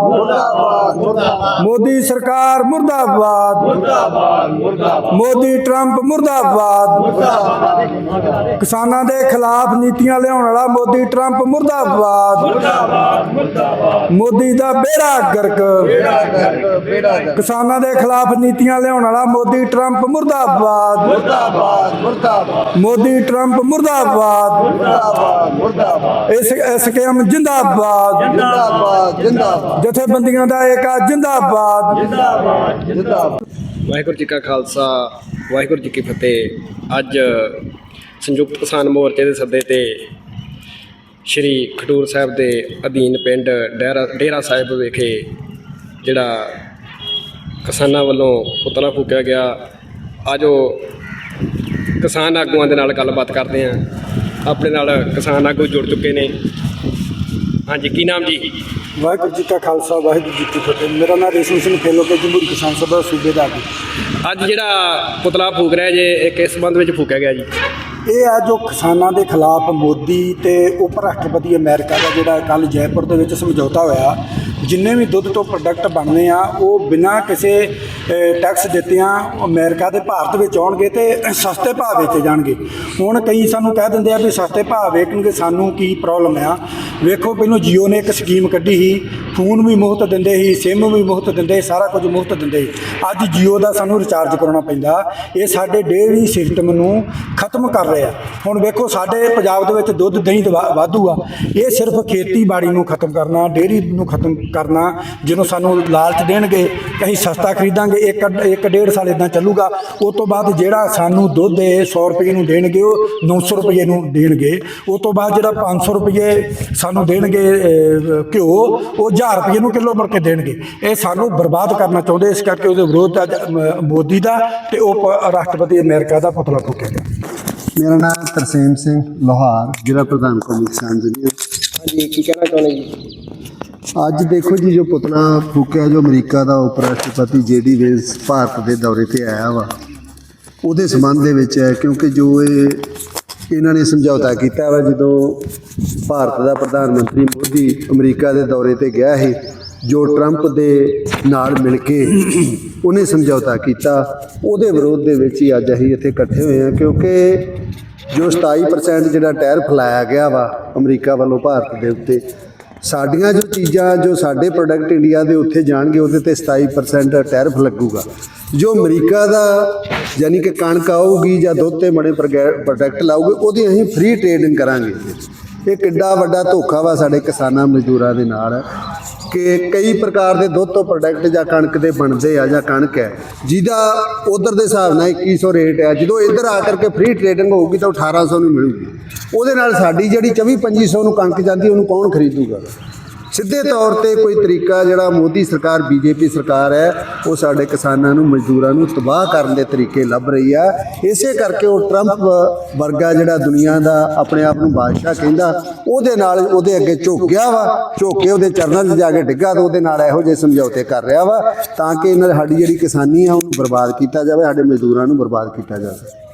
ਮੁਰਦਾਬਾਦ ਮੁਰਦਾਬਾਦ ਮੋਦੀ ਸਰਕਾਰ ਮੁਰਦਾਬਾਦ। ਮੁਰਦਾਬਾਦ ਮੁਰਦਾਬਾਦ। ਮੋਦੀ ਟਰੰਪ ਮੁਰਦਾਬਾਦ। ਕਿਸਾਨਾਂ ਦੇ ਖਿਲਾਫ ਨੀਤੀਆਂ ਲਿਆਉਣ ਵਾਲਾ ਮੋਦੀ ਟਰੰਪ ਮੁਰਦਾਬਾਦ। ਮੁਰਦਾਬਾਦ ਮੁਰਦਾਬਾਦ। ਮੋਦੀ ਦਾ ਬੇੜਾ ਗਰਕ। ਕਿਸਾਨਾਂ ਦੇ ਖਿਲਾਫ ਨੀਤੀਆਂ ਲਿਆਉਣ ਵਾਲਾ ਮੋਦੀ ਟਰੰਪ ਮੁਰਦਾਬਾਦ। ਮੁਰਦਾਬਾਦ ਮੁਰਦਾਬਾਦ। ਮੋਦੀ ਟਰੰਪ ਮੁਰਦਾਬਾਦ। ਮੁਰਦਾਬਾਦ ਮੁਰਦਾਬਾਦ। ਇਸ ਐਸਕੇਐਮ ਜਿੰਦਾਬਾਦ। ਜਿੰਦਾਬਾਦ ਜਿੰਦਾਬਾਦ। ਜਥੇਬੰਦੀਆਂ ਦਾ ਏਕਾ ਜਿੰਦਾਬਾਦ। ਜਿੰਦਾਬਾਦ। ਜਿੰਦਾਬਾਦ ਵਾਹਿਗੁਰੂ ਜੀ ਕਾ ਖਾਲਸਾ ਵਾਹਿਗੁਰੂ ਜੀ ਕੀ ਫਤਿਹ। ਅੱਜ ਸੰਯੁਕਤ ਕਿਸਾਨ ਮੋਰਚੇ ਦੇ ਸੱਦੇ ਤੇ ਸ਼੍ਰੀ ਖਡੂਰ ਸਾਹਿਬ ਦੇ ਅਧੀਨ ਪਿੰਡ ਡੇਰਾ ਡੇਰਾ ਸਾਹਿਬ ਵਿਖੇ ਜਿਹੜਾ ਕਿਸਾਨਾਂ ਵੱਲੋਂ ਪੁਤਲਾ ਫੂਕਿਆ ਗਿਆ। ਆਜੋ ਕਿਸਾਨ ਆਗੂਆਂ ਦੇ ਨਾਲ ਗੱਲਬਾਤ ਕਰਦੇ ਹਾਂ। ਆਪਣੇ ਨਾਲ ਕਿਸਾਨ ਆਗੂ ਜੁੜ ਚੁੱਕੇ ਨੇ। ਹਾਂਜੀ ਕੀ ਨਾਮ ਜੀ? ਵਾਹਿਗੁਰੂ ਜੀ ਕਾ ਖਾਲਸਾ ਵਾਹਿਗੁਰੂ ਜੀ ਕੀ ਫਤਿਹ। ਮੇਰਾ ਨਾਮ ਰੇਸ਼ਮ ਸਿੰਘ ਫੇਲੋ ਕੇ ਜਮਹੂਰੀ ਕਿਸਾਨ ਸਭਾ ਸੂਬੇ ਦਾ ਆਗੂ। ਅੱਜ ਜਿਹੜਾ ਪੁਤਲਾ ਫੂਕ ਰਿਹਾ ਜੇ ਇਹ ਕਿਸ ਸੰਬੰਧ ਵਿੱਚ ਫੂਕਿਆ ਗਿਆ ਜੀ? ਇਹ ਆ ਜੋ ਕਿਸਾਨਾਂ ਦੇ ਖਿਲਾਫ ਮੋਦੀ ਤੇ ਉਪ ਰਾਸ਼ਟਰਪਤੀ ਅਮਰੀਕਾ ਦਾ ਜਿਹੜਾ ਕੱਲ ਜੈਪੁਰ ਦੇ ਵਿੱਚ ਸਮਝੌਤਾ ਹੋਇਆ ਜਿੰਨੇ ਵੀ ਦੁੱਧ ਤੋਂ ਪ੍ਰੋਡਕਟ ਬਣਨੇ ਆ ਉਹ ਬਿਨਾਂ ਕਿਸੇ ਅ, ਟੈਕਸ ਦਿੱਤਿਆਂ ਅਮਰੀਕਾ ਦੇ ਭਾਰਤ ਵਿੱਚ ਆਉਣਗੇ ਤੇ ਸਸਤੇ ਭਾਅ ਵੇਚੇ ਜਾਣਗੇ। ਹੁਣ ਕਈ ਸਾਨੂੰ ਕਹਿ ਦਿੰਦੇ ਆ ਵੀ ਸਸਤੇ ਭਾਅ ਵੇਚਣਗੇ ਸਾਨੂੰ ਕੀ ਪ੍ਰੋਬਲਮ ਆ। ਵੇਖੋ ਪਹਿਲਾਂ ਜੀਓ ਨੇ ਇੱਕ ਸਕੀਮ ਕੱਢੀ ਸੀ ਫੋਨ ਵੀ ਮੁਫਤ ਦਿੰਦੇ ਸੀ, ਸਿਮ ਵੀ ਮੁਫਤ ਦਿੰਦੇ, ਸਾਰਾ ਕੁਝ ਮੁਫਤ ਦਿੰਦੇ ਸੀ। ਅੱਜ ਜੀਓ ਦਾ ਸਾਨੂੰ ਰਿਚਾਰਜ ਕਰਾਉਣਾ ਪੈਂਦਾ। ਇਹ ਸਾਡੇ ਡੇਅਰੀ ਸਿਸਟਮ ਨੂੰ ਖਤਮ ਕਰ ਰਿਹਾ। ਹੁਣ ਵੇਖੋ, ਸਾਡੇ ਪੰਜਾਬ ਦੇ ਵਿੱਚ ਦੁੱਧ, ਦਹੀਂ ਦਾ ਵਾ- ਵਾਧੂ ਆ। ਇਹ ਸਿਰਫ ਖੇਤੀਬਾੜੀ ਨੂੰ ਖਤਮ ਕਰਨਾ ਡੇਅਰੀ ਨੂੰ ਖਤਮ ਕਰਨਾ ਜਦੋਂ ਸਾਨੂੰ ਲਾਲਚ ਦੇਣਗੇ, ਅਸੀਂ ਸਸਤਾ ਖਰੀਦਾਂਗੇ, ਇੱਕ ਇੱਕ ਡੇਢ ਸਾਲ ਇਦਾਂ ਚੱਲੂਗਾ। ਉਸ ਤੋਂ ਬਾਅਦ ਜਿਹੜਾ ਸਾਨੂੰ ਦੁੱਧ ਇਹ 100 ਰੁਪਏ ਨੂੰ ਦੇਣਗੇ, ਉਹ 900 ਰੁਪਏ ਨੂੰ ਦੇਣਗੇ। ਉਸ ਤੋਂ ਬਾਅਦ ਜਿਹੜਾ 500 ਰੁਪਏ ਸਾਨੂੰ ਦੇਣਗੇ ਘਿਓ, ਉਹ ਜਾਂ 1000 ਰੁਪਏ ਨੂੰ ਕਿਲੋ ਮੁੜ ਕੇ ਦੇਣਗੇ। ਇਹ ਸਾਨੂੰ ਬਰਬਾਦ ਕਰਨਾ ਚਾਹੁੰਦੇ ਇਸ ਕਰਕੇ ਉਹਦੇ ਵਿਰੋਧ ਅੱਜ ਮ- ਮੋਦੀ ਦਾ ਤੇ ਉਹ ਰਾਸ਼ਟਰਪਤੀ ਅਮਰੀਕਾ ਦਾ ਪੁਤਲਾ ਫੂਕਿਆ ਗਿਆ। ਮੇਰਾ ਨਾਮ ਤਰਸੇਮ ਸਿੰਘ ਲੋਹਾਰ ਜ਼ਿਲ੍ਹਾ ਪ੍ਰਧਾਨ ਕੌਮੀ ਕਿਸਾਨ ਯੂਨੀਅਨ ਹਾਂਜੀ ਕੀ ਕਹਿਣਾ ਚਾਹੁੰਦੇ ਜੀ? ਅੱਜ ਦੇਖੋ ਜੀ ਜੋ ਪੁਤਲਾ ਫੂਕਿਆ ਜੋ ਅਮਰੀਕਾ ਦਾ ਉਪ ਰਾਸ਼ਟਰਪਤੀ ਜੇਡੀ ਵੇਂਸ ਭਾਰਤ ਦੇ ਦੌਰੇ ਤੇ ਆਇਆ ਵਾ ਉਹਦੇ ਸੰਬੰਧ ਦੇ ਵਿੱਚ ਹੈ ਕਿਉਂਕਿ ਜੋ ਇਹ ਇਹਨਾਂ ਨੇ ਸਮਝੌਤਾ ਕੀਤਾ ਵਾ ਜਦੋਂ ਭਾਰਤ ਦਾ ਪ੍ਰਧਾਨ ਮੰਤਰੀ ਮੋਦੀ ਅਮਰੀਕਾ ਦੇ ਦੌਰੇ ਤੇ ਗਿਆ ਸੀ, ਜੋ ਟਰੰਪ ਦੇ ਨਾਲ ਮਿਲ ਕੇ ਉਹਨੇ ਸਮਝੌਤਾ ਕੀਤਾ। ਉਹਦੇ ਵਿਰੋਧ ਦੇ ਵਿੱਚ ਹੀ ਅੱਜ ਅਸੀਂ ਇੱਥੇ ਇਕੱਠੇ ਹੋਏ ਹਾਂ, ਕਿਉਂਕਿ ਜੋ 27% ਜਿਹੜਾ ਟੈਰਿਫ ਲਾਇਆ ਗਿਆ ਵਾ ਅਮਰੀਕਾ ਵੱਲੋਂ ਭਾਰਤ ਦੇ ਉੱਤੇ ਸਾਡੀਆਂ ਜੋ ਚੀਜ਼ਾਂ, ਜੋ ਸਾਡੇ ਪ੍ਰੋਡਕਟ ਇੰਡੀਆ ਦੇ ਉੱਥੇ ਜਾਣਗੇ, ਉਹਦੇ ਤੇ 27% ਟੈਰਿਫ ਲੱਗੂਗਾ। ਜੋ ਅਮਰੀਕਾ ਦਾ ਯਾਨੀ ਕਿ ਕਣਕ ਆਊਗੀ ਜਾਂ ਦੁੱਧ ਤੇ ਬਣੇ ਪ੍ਰੋਡਕਟ ਲਾਊਗੇ, ਉਹਦੀ ਅਸੀਂ ਫ੍ਰੀ ਟ੍ਰੇਡਿੰਗ ਕਰਾਂਗੇ। ਇਹ ਕਿੱਡਾ ਵੱਡਾ ਧੋਖਾ ਵਾ ਸਾਡੇ ਕਿਸਾਨਾਂ ਮਜ਼ਦੂਰਾਂ ਦੇ ਨਾਲ। ਕਿ ਕਈ ਪ੍ਰਕਾਰ ਦੇ ਦੁੱਧ ਤੋਂ ਪ੍ਰੋਡਕਟ ਜਾਂ ਕਣਕ ਦੇ ਬਣਦੇ ਆ ਜਾਂ ਕਣਕ ਹੈ, ਜਿਹਦਾ ਉਧਰ ਦੇ ਹਿਸਾਬ ਨਾਲ 2100 ਰੇਟ ਹੈ ਜਦੋਂ ਇੱਧਰ ਆ ਕਰਕੇ ਫ੍ਰੀ ਟ੍ਰੇਡਿੰਗ ਹੋਊਗੀ ਤਾਂ 1800 ਨੂੰ ਮਿਲੂਗੀ। ਉਹਦੇ ਨਾਲ ਸਾਡੀ ਜਿਹੜੀ 24 2500 ਨੂੰ ਕਣਕ ਜਾਂਦੀ, ਉਹਨੂੰ ਕੌਣ ਖਰੀਦੂਗਾ? ਸਿੱਧੇ ਤੌਰ ਤੇ ਕੋਈ ਤਰੀਕਾ ਜਿਹੜਾ ਮੋਦੀ ਸਰਕਾਰ, ਬੀਜੇਪੀ ਸਰਕਾਰ ਹੈ, ਉਹ ਸਾਡੇ ਕਿਸਾਨਾਂ ਨੂੰ, ਮਜ਼ਦੂਰਾਂ ਨੂੰ ਤਬਾਹ ਕਰਨ ਦੇ ਤਰੀਕੇ ਲੱਭ ਰਹੀ ਆ। ਇਸੇ ਕਰਕੇ ਉਹ ਟਰੰਪ ਵਰਗਾ ਜਿਹੜਾ ਦੁਨੀਆ ਦਾ ਆਪਣੇ ਆਪ ਨੂੰ ਬਾਦਸ਼ਾਹ ਕਹਿੰਦਾ, ਉਹਦੇ ਨਾਲ ਉਹਦੇ ਅੱਗੇ ਝੁੱਕ ਗਿਆ ਵਾ, ਝੁੱਕ ਕੇ ਉਹਦੇ ਚਰਨਾਂ 'ਚ ਜਾ ਕੇ ਡਿੱਗਾ ਤੇ ਉਹਦੇ ਨਾਲ ਇਹੋ ਜਿਹੇ ਸਮਝੌਤੇ ਕਰ ਰਿਹਾ ਵਾ, ਤਾਂ ਕਿ ਇਹਨਾਂ ਸਾਡੀ ਜਿਹੜੀ ਕਿਸਾਨੀ ਆ, ਉਹਨੂੰ ਬਰਬਾਦ ਕੀਤਾ ਜਾਵੇ, ਸਾਡੇ ਮਜ਼ਦੂਰਾਂ ਨੂੰ ਬਰਬਾਦ ਕੀਤਾ ਜਾਵੇ।